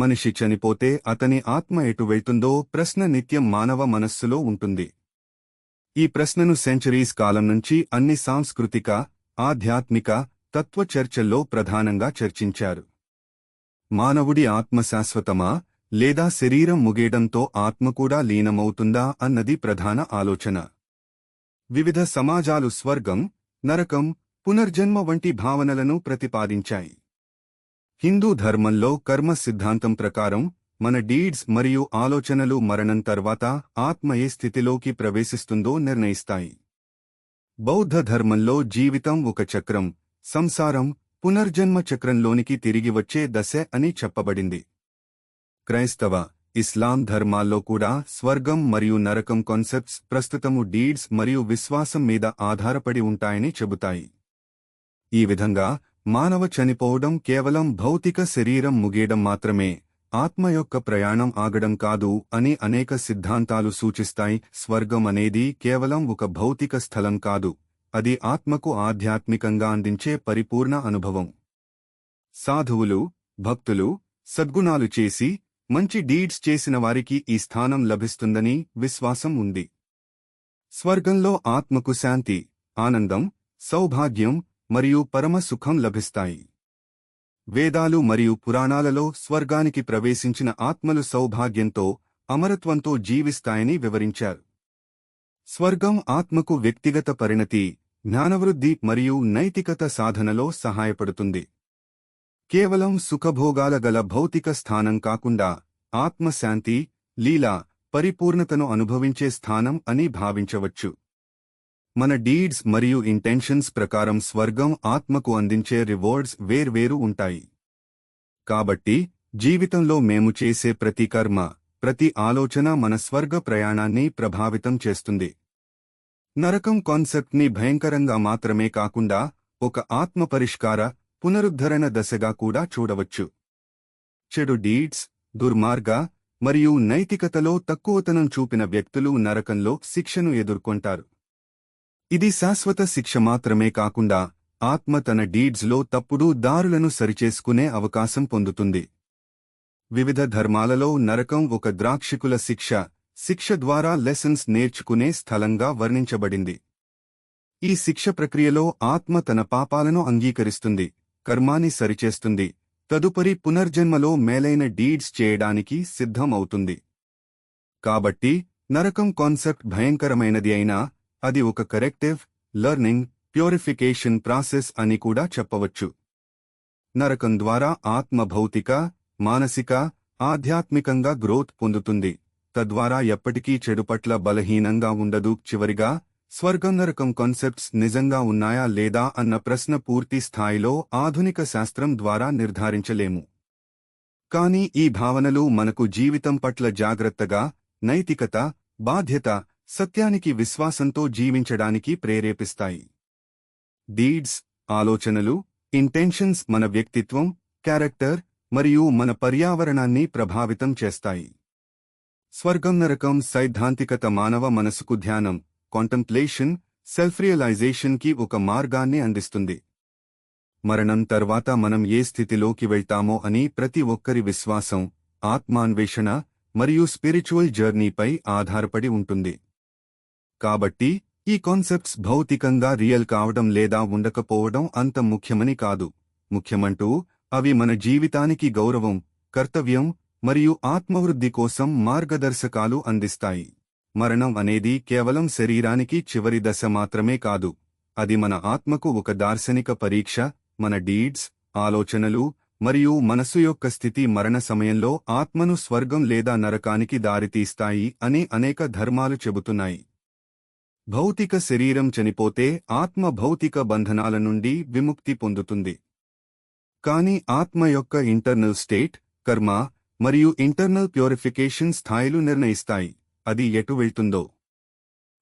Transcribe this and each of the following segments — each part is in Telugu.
మనిషి చనిపోతే అతని ఆత్మ ఎటు వెళ్తుందో ప్రశ్న నిత్యం మానవ మనస్సులో ఉంటుంది. ఈ ప్రశ్నను సెంచరీస్ కాలం నుంచి అన్ని సాంస్కృతిక ఆధ్యాత్మిక తత్వ చర్చల్లో ప్రధానంగా చర్చించారు. మానవుడి ఆత్మ శాశ్వతమా లేదా శరీరం ముగేయడంతో ఆత్మ కూడా లీనమవుతుందా అన్నది ప్రధాన ఆలోచన. వివిధ సమాజాలు స్వర్గం నరకం పునర్జన్మ వంటి భావనలను ప్రతిపాదించాయి. హిందూ ధర్మంలో కర్మ సిద్ధాంతం ప్రకారం మన డీడ్స్ మరియు ఆలోచనలు మరణం తర్వాత ఆత్మ ఏ స్థితిలోకి ప్రవేశిస్తుందో నిర్ణయిస్తాయి. బౌద్ధ ధర్మంలో జీవితం ఒక చక్రం సంసారం పునర్జన్మ చక్రంలోనికి తిరిగి వచ్చే దశ అని చెప్పబడింది. క్రైస్తవ ఇస్లాం ధర్మాల్లో కూడా స్వర్గం మరియు నరకం కాన్సెప్ట్స్ ప్రస్తుతము డీడ్స్ మరియు విశ్వాసం మీద ఆధారపడి ఉంటాయని చెబుతాయి. ఈ విధంగా మానవ చనిపోవడం కేవలం భౌతిక శరీరం ముగియడం మాత్రమే ఆత్మ యొక్క ప్రయాణం ఆగడం కాదు అని అనేక సిద్ధాంతాలు సూచిస్తాయి. స్వర్గం అనేది కేవలం ఒక భౌతిక స్థలం కాదు అది ఆత్మకు ఆధ్యాత్మికంగా అందించే పరిపూర్ణ అనుభవం. సాధువులు భక్తులు సద్గుణాలు చేసి మంచి డీడ్స్ చేసిన వారికి ఈ స్థానం లభిస్తుందని విశ్వాసం ఉంది. స్వర్గంలో ఆత్మకు శాంతి ఆనందం సౌభాగ్యం మరియు పరమ సుఖం లభిస్తాయి. వేదాలు మరియు పురాణాలలో స్వర్గానికి ప్రవేశించిన ఆత్మలు సౌభాగ్యంతో అమరత్వంతో జీవిస్తాయని వివరించారు. స్వర్గం ఆత్మకు వ్యక్తిగత పరిణతి జ్ఞానవృద్ధి మరియు నైతికత సాధనలో సహాయపడుతుంది. కేవలం సుఖభోగాల గల భౌతిక స్థానం కాకుండా ఆత్మశాంతి లీలా పరిపూర్ణతను అనుభవించే స్థానం అని భావించవచ్చు. మన డీడ్స్ మరియు ఇంటెన్షన్స్ ప్రకారం స్వర్గం ఆత్మకు అందించే రివార్డ్స్ వేర్వేరు ఉంటాయి. కాబట్టి జీవితంలో మేము చేసే ప్రతి కర్మ ప్రతి ఆలోచన మన స్వర్గ ప్రయాణాన్ని ప్రభావితం చేస్తుంది. నరకం కాన్సెప్ట్ని భయంకరంగా మాత్రమే కాకుండా ఒక ఆత్మ పరిష్కార పునరుద్ధరణ దశగా కూడా చూడవచ్చు. చెడు డీడ్స్ దుర్మార్గ మరియు నైతికతలో తక్కువతనం చూపిన వ్యక్తులు నరకంలో శిక్షను ఎదుర్కొంటారు. ఇది శాశ్వత శిక్ష మాత్రమే కాకుండా ఆత్మ తన డీడ్స్లో తప్పుడు దారులను సరిచేసుకునే అవకాశం పొందుతుంది. వివిధ ధర్మాలలో నరకం ఒక ద్రాక్షికుల శిక్ష శిక్ష ద్వారా లెసన్స్ నేర్చుకునే స్థలంగా వర్ణించబడింది. ఈ శిక్ష ప్రక్రియలో ఆత్మ తన పాపాలను అంగీకరిస్తుంది కర్మాన్ని సరిచేస్తుంది తదుపరి పునర్జన్మలో మేలైన డీడ్స్ చేయడానికి సిద్ధం అవుతుంది కాబట్టి నరకం కాన్సెప్ట్ భయంకరమైనది అయినా అది ఒక కరెక్టివ్ లెర్నింగ్ ప్యూరిఫికేషన్ ప్రాసెస్ అని కూడా చెప్పవచ్చు. నరకం ద్వారా ఆత్మ భౌతిక మానసిక ఆధ్యాత్మికంగా గ్రోత్ పొందుతుంది. తద్వారా ఎప్పటికీ చెడు పట్ల బలహీనంగా ఉండదు. చివరిగా స్వర్గం నరకం కాన్సెప్ట్స్ నిజంగా ఉన్నాయా లేదా అన్న ప్రశ్న పూర్తి స్థాయిలో ఆధునిక శాస్త్రం ద్వారా నిర్ధారించలేము. కానీ ఈ భావనలు మనకు జీవితం పట్ల జాగ్రత్తగా నైతికత బాధ్యత సత్యానికి విశ్వాసంతో జీవించడానికి ప్రేరేపిస్తాయి. డీడ్స్ ఆలోచనలు ఇంటెన్షన్స్ మన వ్యక్తిత్వం క్యారెక్టర్ మరియు మన పర్యావరణాన్ని ప్రభావితం చేస్తాయి. స్వర్గం నరకం సైద్ధాంతికత మానవ మనసుకు ధ్యానం కాంటంప్లేషన్ సెల్ఫ్ రియలైజేషన్కి ఒక మార్గాన్ని అందిస్తుంది. మరణం తర్వాత మనం ఏ స్థితిలోకి వెళ్తామో అని ప్రతి ఒక్కరి విశ్వాసం ఆత్మాన్వేషణ మరియు స్పిరిచువల్ జర్నీపై ఆధారపడి ఉంటుంది. కాబట్టి ఈ కాన్సెప్ట్స్ భౌతికంగా రియల్ కావడం లేదా ఉండకపోవడం అంత ముఖ్యమని కాదు. ముఖ్యమంటూ అవి మన జీవితానికి గౌరవం కర్తవ్యం మరియు ఆత్మవృద్ధి కోసం మార్గదర్శకాలు అందిస్తాయి. మరణం అనేది కేవలం శరీరానికి చివరి దశ మాత్రమే కాదు. అది మన ఆత్మకు ఒక దార్శనిక పరీక్ష మన డీడ్స్ ఆలోచనలు మరియు మనసు యొక్క స్థితి మరణ సమయంలో ఆత్మను స్వర్గం లేదా నరకానికి దారితీస్తాయి అని అనేక ధర్మాలు చెబుతున్నాయి. భౌతిక శరీరం చనిపోతే ఆత్మ భౌతిక బంధనాల నుండి విముక్తి పొందుతుంది. కాని ఆత్మ యొక్క ఇంటర్నల్ స్టేట్ కర్మ మరియు ఇంటర్నల్ ప్యూరిఫికేషన్ స్థాయిలు నిర్ణయిస్తాయి. అది ఎటు వెళ్తుందో.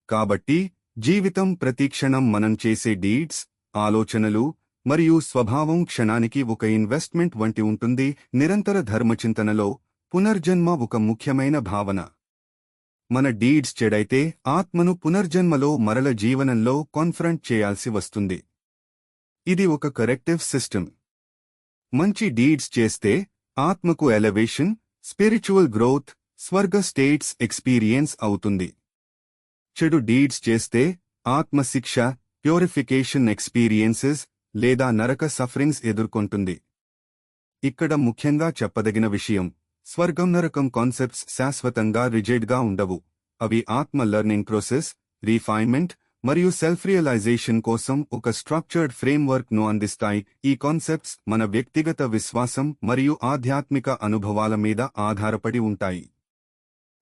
కాబట్టి జీవితం ప్రతిక్షణం మనం చేసే డీడ్స్ ఆలోచనలు మరియు స్వభావం క్షణానికి ఒక ఇన్వెస్ట్మెంట్ వంటి ఉంటుంది. నిరంతర ధర్మచింతనలో పునర్జన్మ ఒక ముఖ్యమైన భావన. మన డీడ్స్ చెడైతే ఆత్మను పునర్జన్మలో మరల జీవనంలో కాన్ఫ్రంట్ చేయాల్సి వస్తుంది. ఇది ఒక కరెక్టివ్ సిస్టమ్. మంచి డీడ్స్ చేస్తే ఆత్మకు ఎలవేషన్ స్పిరిచువల్ గ్రోత్ స్వర్గ స్టేట్స్ ఎక్స్పీరియన్స్ అవుతుంది. చెడు డీడ్స్ చేస్తే ఆత్మశిక్ష ప్యూరిఫికేషన్ ఎక్స్పీరియన్సెస్ లేదా నరక సఫరింగ్స్ ఎదుర్కొంటుంది. ఇక్కడ ముఖ్యంగా చెప్పదగిన విషయం స్వర్గం నరకం కాన్సెప్ట్స్ శాశ్వతంగా రిజిడ్గా ఉండవు. అవి ఆత్మ లెర్నింగ్ ప్రోసెస్ రీఫైన్మెంట్ మరియు సెల్ఫ్ రియలైజేషన్ కోసం ఒక స్ట్రక్చర్డ్ ఫ్రేమ్వర్క్ను అందిస్తాయి. ఈ కాన్సెప్ట్స్ మన వ్యక్తిగత విశ్వాసం మరియు ఆధ్యాత్మిక అనుభవాల మీద ఆధారపడి ఉంటాయి.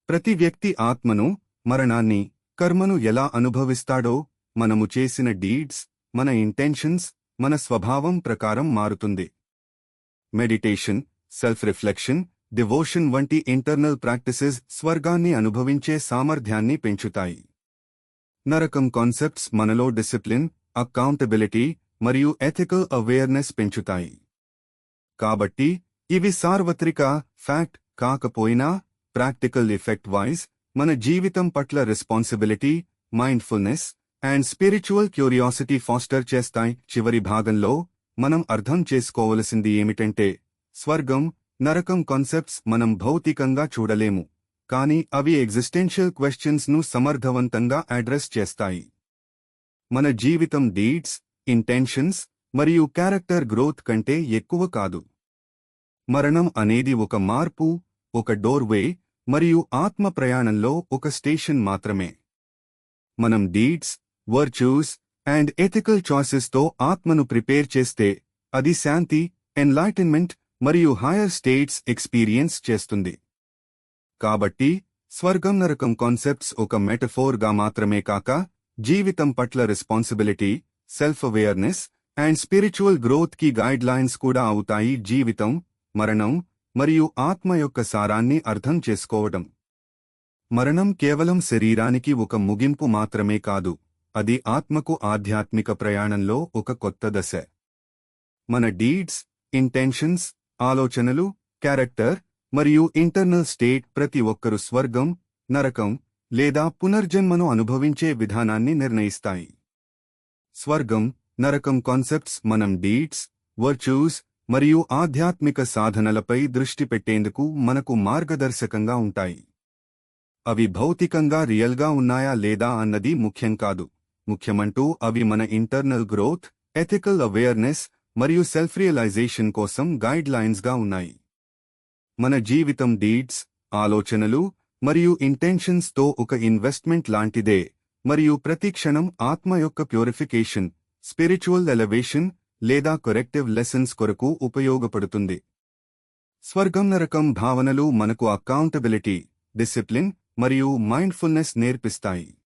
ప్రతి వ్యక్తి ఆత్మను మరణాన్ని కర్మను ఎలా అనుభవిస్తాడో మనము చేసిన డీడ్స్ మన ఇంటెన్షన్స్ మన స్వభావం ప్రకారం మారుతుంది. మెడిటేషన్ సెల్ఫ్ రిఫ్లెక్షన్ డివోషన్ వంటి ఇంటర్నల్ ప్రాక్టీసెస్ స్వర్గాన్ని అనుభవించే సామర్థ్యాన్ని పెంచుతాయి. నరకం కాన్సెప్ట్స్ మనలో డిసిప్లిన్ అకౌంటబిలిటీ మరియు ఎథికల్ అవేర్నెస్ పెంచుతాయి. కాబట్టి ఇవి సార్వత్రిక ఫ్యాక్ట్ కాకపోయినా ప్రాక్టికల్ ఎఫెక్ట్ వైజ్ మన జీవితం పట్ల responsibility mindfulness and spiritual curiosity foster చేస్తాయి. చివరి భాగంలో మనం అర్థం చేసుకోవలసింది ఏమిటంటే స్వర్గం నరకం కాన్సెప్ట్స్ మనం భౌతికంగా చూడలేము కానీ అవి ఎగ్జిస్టెన్షియల్ క్వశ్చన్స్ను సమర్థవంతంగా అడ్రస్ చేస్తాయి. మన జీవితం డీడ్స్ ఇంటెన్షన్స్ మరియు క్యారెక్టర్ గ్రోత్ కంటే ఎక్కువ కాదు. మరణం అనేది ఒక మార్పు ఒక డోర్వే మరియు ఆత్మ ప్రయాణంలో ఒక స్టేషన్ మాత్రమే. మనం డీడ్స్ వర్చ్యూస్ అండ్ ఎథికల్ చాయిసెస్తో ఆత్మను ప్రిపేర్ చేస్తే అది శాంతి ఎన్లైటన్మెంట్ మరియు హయర్ స్టేట్స్ ఎక్స్పీరియన్స్ చేస్తుంది. కాబట్టి స్వర్గం నరకం కాన్సెప్ట్స్ ఒక మెటఫోర్గా మాత్రమే కాక జీవితం పట్ల responsibility self awareness and spiritual గ్రోత్కి గైడ్ లైన్స్ కూడా అవుతాయి జీవితం మరణం మరియు ఆత్మ యొక్క సారాన్ని అర్థం చేసుకోవడం. మరణం కేవలం శరీరానికి ఒక ముగింపు మాత్రమే కాదు అది ఆత్మకు ఆధ్యాత్మిక ప్రయాణంలో ఒక కొత్త దశ. మన డీడ్స్ ఇంటెన్షన్స్ ఆలోచనలు క్యారెక్టర్ మరియు ఇంటర్నల్ స్టేట్ ప్రతి ఒక్కరు స్వర్గం నరకం లేదా పునర్జన్మను అనుభవించే విధానాన్ని నిర్ణయిస్తాయి. స్వర్గం నరకం కాన్సెప్ట్స్ మనం డీట్స్ వర్చ్యూస్ మరియు ఆధ్యాత్మిక సాధనలపై దృష్టి పెట్టేందుకు మనకు మార్గదర్శకంగా ఉంటాయి. అవి భౌతికంగా రియల్గా ఉన్నాయా లేదా అన్నది ముఖ్యం కాదు. ముఖ్యమంటూ అవి మన ఇంటర్నల్ గ్రోత్ ఎథికల్ అవేర్నెస్ మరియు సెల్ఫ్ రియలైజేషన్ కోసం గైడ్ లైన్స్గా ఉన్నాయి. మన జీవితం డీడ్స్ ఆలోచనలు మరియు ఇంటెన్షన్స్తో ఒక ఇన్వెస్ట్మెంట్ లాంటిదే మరియు ప్రతి క్షణం ఆత్మ యొక్క ప్యూరిఫికేషన్ స్పిరిచువల్ ఎలవేషన్ లేదా కొరెక్టివ్ లెసన్స్ కొరకు ఉపయోగపడుతుంది. స్వర్గం నరకం భావనలు మనకు అకౌంటబిలిటీ డిసిప్లిన్ మరియు మైండ్ఫుల్నెస్ నేర్పిస్తాయి.